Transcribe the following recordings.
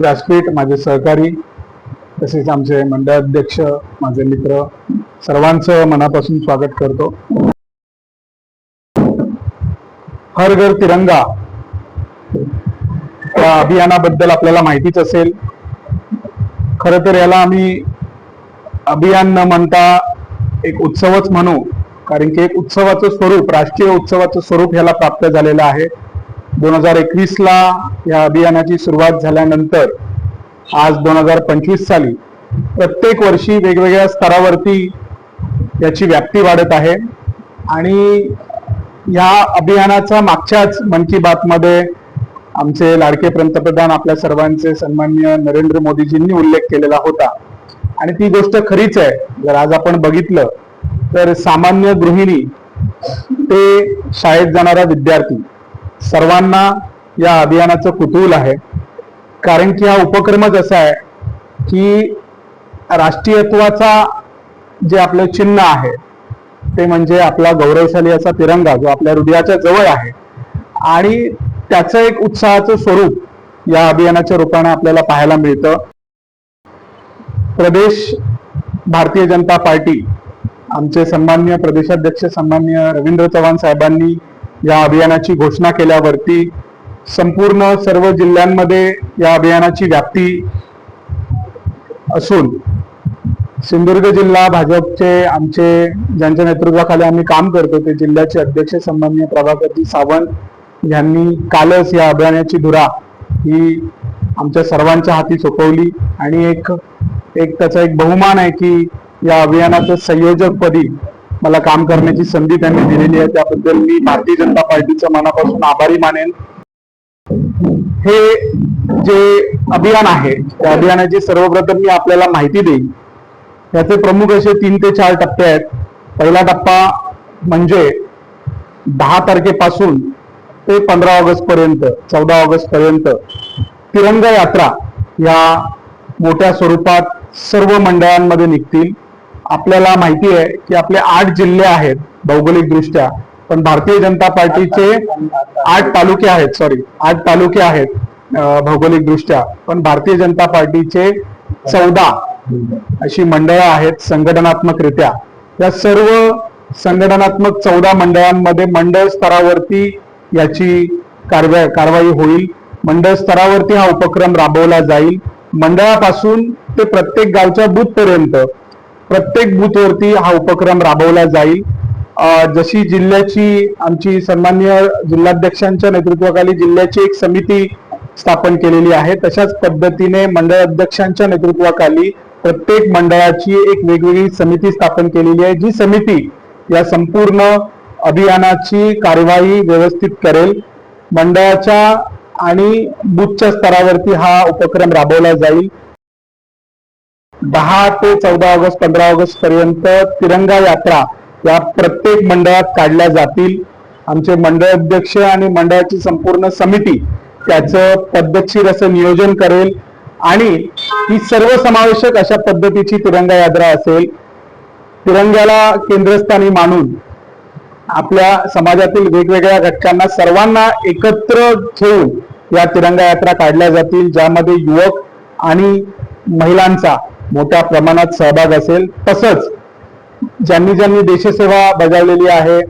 व्यासपीठ माझे सहकारी तसेच आमचे मंडळाध्यक्ष माझे मित्र सर्वांचं मनापासून स्वागत करतो. हर घर तिरंगा. या अभियानाबद्दल आपल्याला माहितीच असेल. खर तर याला आम्ही अभियान न म्हणता एक उत्सवच म्हणू कारण की एक उत्सवाचं स्वरूप राष्ट्रीय उत्सवाचं स्वरूप ह्याला प्राप्त झालेलं आहे. दोन हजार एकवीसला या अभियानाची सुरुवात झाल्यानंतर आज दोन हजार पंचवीस साली प्रत्येक वर्षी वेगवेगळ्या स्तरावरती याची व्याप्ती वाढत आहे. आणि या अभियानाचा मागच्याच मन की बातमध्ये आमचे लाडके पंतप्रधान आपल्या सर्वांचे सन्मान्य नरेंद्र मोदीजींनी उल्लेख केलेला होता. आणि ती गोष्ट खरीच आहे. जर आज आपण बघितलं तर सामान्य गृहिणी ते शाळेत जाणारा विद्यार्थी सर्वांना या अभियानाचं कुतूहल आहे. कारण की हा उपक्रमच असा आहे की राष्ट्रीयत्वाचा जे आपलं चिन्ह आहे ते म्हणजे आपला गौरवशाली असा तिरंगा जो आपल्या हृदयाच्या जवळ आहे आणि त्याचं एक उत्साहाचं स्वरूप या अभियानाच्या रूपाने आपल्याला पाहायला मिळतं. प्रदेश भारतीय जनता पार्टी आमचे सन्मान्य प्रदेशाध्यक्ष सन्मान्य रवींद्र चव्हाण साहेबांनी या अभियानाची घोषणा केल्यावरती संपूर्ण सर्व जिल्ह्यांमध्ये या अभियानाची व्याप्ती असून सिंधुदुर्ग जिल्हा भाजपचे आमचे ज्यांच्या नेतृत्वाखाली आम्ही काम करतो ते जिल्ह्याचे अध्यक्ष सन्मान्य प्रभाकरजी सावंत यांनी कालच या अभियानाची धुरा ही आमच्या सर्वांच्या हाती सोपवली. आणि एक एक त्याचा एक बहुमान आहे की या अभियानाचं संयोजकपदी मला काम करण्याची संधी त्यांनी दिलेली आहे. त्याबद्दल मी भारतीय जनता पार्टीचं मनापासून आभारी मानेन. हे जे अभियान आहे त्या अभियानाची सर्वप्रथम मी आपल्याला माहिती देईन. याचे प्रमुख असे तीन ते चार टप्पे आहेत. पहिला टप्पा म्हणजे दहा तारखेपासून ते पंधरा ऑगस्ट पर्यंत चौदा ऑगस्ट पर्यंत तिरंगा यात्रा या मोठ्या स्वरूपात सर्व मंडळांमध्ये निघतील. आपल्याला माहिती आहे की आपले आठ जिल्हे आहेत भौगोलिक दृष्ट्या पण भारतीय जनता पार्टीचे आठ तालुके आहेत सॉरी आठ तालुके आहेत भौगोलिक दृष्ट्या पण भारतीय जनता पार्टीचे चौदा अशी मंडळं आहेत संघटनात्मकरित्या. या सर्व संघटनात्मक चौदा मंडळांमध्ये मंडळ स्तरावरती याची कारवाई कारवाई होईल. मंडळ स्तरावरती हा उपक्रम राबवला जाईल. मंडळापासून ते प्रत्येक गावच्या बूथपर्यंत प्रत्येक बूथवरती हा उपक्रम राबवला जाईल. जशी जिल्ह्याची आमची सन्मान्य जिल्हाध्यक्षांच्या नेतृत्वाखाली जिल्ह्याची एक समिती स्थापन केलेली आहे तशाच पद्धतीने मंडळ अध्यक्षांच्या नेतृत्वाखाली प्रत्येक मंडळाची एक वेगवेगळी समिती स्थापन केलेली आहे जी समिती या संपूर्ण अभियानाची कार्यवाही व्यवस्थित करेल. मंडळाच्या आणि बूथच्या स्तरावरती हा उपक्रम राबवला जाईल. दहा ते चौदा ऑगस्ट पंधरा ऑगस्ट पर्यंत तिरंगा यात्रा या प्रत्येक मंडळात काढल्या जातील. आमचे मंडळ अध्यक्ष आणि मंडळाची संपूर्ण समिती त्याचं पद्धतशीर असं नियोजन करेल. आणि ही सर्वसमावेशक अशा पद्धतीची तिरंगा यात्रा असेल. तिरंग्याला केंद्रस्थानी मानून आपल्या समाजातील वेगवेगळ्या घटकांना सर्वांना एकत्र घेऊन या तिरंगा यात्रा काढल्या जातील ज्यामध्ये युवक आणि महिलांचा मोठ्या प्रमाणात सहभाग असेल. तसंच ज्यांनी ज्यांनी देशसेवा बजावलेली आहे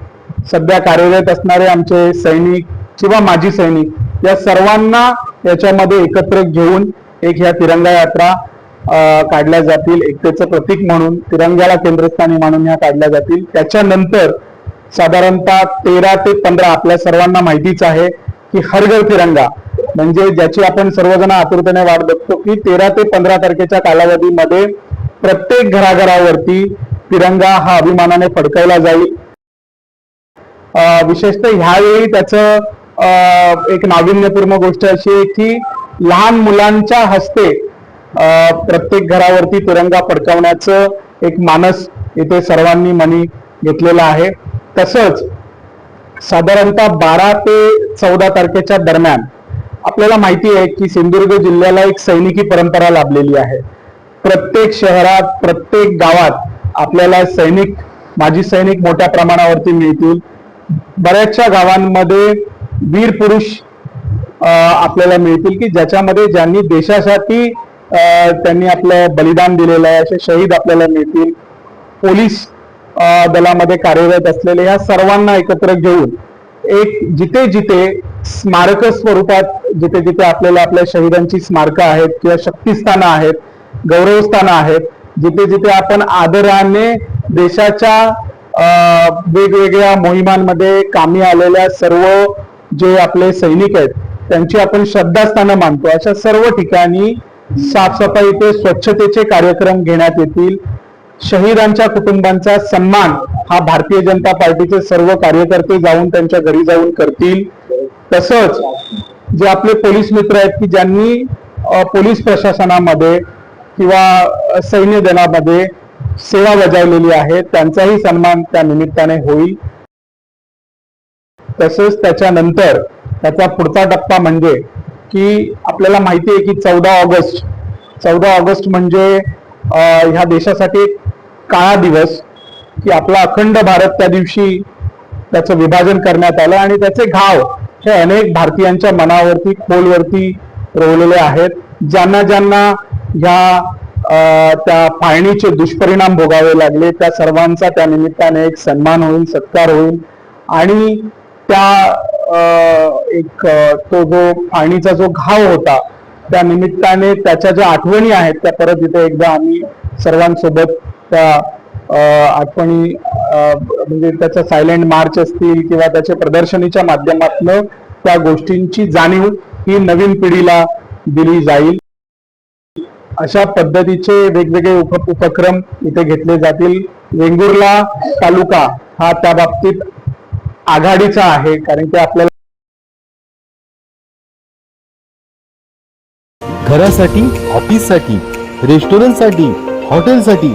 सध्या कार्यरत असणारे आमचे सैनिक किंवा माजी सैनिक या सर्वांना याच्यामध्ये एकत्र घेऊन एक ह्या तिरंगा यात्रा काढल्या जातील. एकतेचं प्रतीक म्हणून तिरंग्याला केंद्रस्थानी मानून ह्या काढल्या जातील. त्याच्यानंतर साधारणतः तेरा ते पंधरा आपल्या सर्वांना माहितीच आहे की हरघर तिरंगा म्हणजे ज्याची आपण सर्वजण आतुरतेने वाट बघतो की तेरा ते पंधरा तारखेच्या कालावधीमध्ये प्रत्येक घराघरावरती तिरंगा हा अभिमानाने फडकवला जाईल. विशेषतः ह्यावेळी त्याचं अं, एक नाविन्यपूर्ण गोष्ट अशी आहे की लहान मुलांच्या हस्ते अं, प्रत्येक घरावरती तिरंगा फडकवण्याचं एक मानस इथे सर्वांनी मनी घेतलेलं आहे. तसंच साधारणतः बारा ते चौदा तारखेच्या दरम्यान आपल्याला माहिती आहे की सिंधुदुर्ग जिल्ह्याला एक सैनिकी परंपरा लाभलेली आहे. प्रत्येक शहरात प्रत्येक गावात आपल्याला सैनिक माजी सैनिक मोठ्या प्रमाणावरती मिळतील. बऱ्याचशा गावांमध्ये वीर पुरुष आपल्याला मिळतील की ज्याच्यामध्ये ज्यांनी देशासाठी त्यांनी आपलं बलिदान दिलेलं आहे असे शहीद आपल्याला मिळतील. पोलीस दलामध्ये कार्यरत असलेले या सर्वांना एकत्र घेऊन एक जिथे जिथे स्मारक स्वरूपात जिथे जिथे आपल्याला आपल्या शहीदांची स्मारकं आहेत किंवा शक्तिस्थानं आहेत गौरवस्थानं आहेत जिथे जिथे आपण आदराने देशाच्या वेगवेगळ्या मोहिमांमध्ये कामी आलेल्या सर्व जे आपले सैनिक आहेत त्यांची आपण श्रद्धास्थानं मानतो. अशा सर्व ठिकाणी साफसफाईचे स्वच्छतेचे कार्यक्रम घेण्यात येतील. शहीदांच्या कुटुंबांचा सन्मान हा भारतीय जनता पार्टीचे सर्व कार्यकर्ते जाऊन त्यांच्या घरी जाऊन करतील. तसंच जे आपले पोलीस मित्र आहेत की ज्यांनी पोलीस प्रशासनामध्ये किंवा सैन्य दलामध्ये सेवा बजावलेली आहे त्यांचाही सन्मान त्या निमित्ताने होईल. तसेच त्याच्यानंतर त्याचा पुढचा टप्पा म्हणजे की आपल्याला माहिती आहे की चौदा ऑगस्ट चौदा ऑगस्ट म्हणजे ह्या देशासाठी काळा दिवस. की आपला अखंड भारत त्या दिवशी त्याचं विभाजन करण्यात आलं आणि त्याचे घाव हे अनेक भारतीयांच्या मनावरती खोलवरती रोवलेले आहेत. ज्यांना ज्यांना ह्या त्या फाळणीचे दुष्परिणाम भोगावे लागले त्या सर्वांचा त्या निमित्ताने एक सन्मान होईल सत्कार होईल. आणि त्या एक तो जो फाळणीचा जो घाव होता त्या निमित्ताने त्याच्या ज्या आठवणी आहेत त्या परत इथे एकदा आम्ही सर्वांसोबत त्या आठवणी म्हणजे त्याचा सायलेंट मार्च असतील किंवा त्याच्या प्रदर्शनीच्या माध्यमातून त्या गोष्टींची जाणीव ही नवीन पिढीला दिली जाईल. अशा पद्धतीचे वेगवेगळे उप उपक्रम इथे घेतले जातील. वेंगुर्ला तालुका हा त्या बाबतीत आघाडीचा आहे कारण की आपल्याला घरासाठी ऑफिससाठी रेस्टॉरंटसाठी हॉटेलसाठी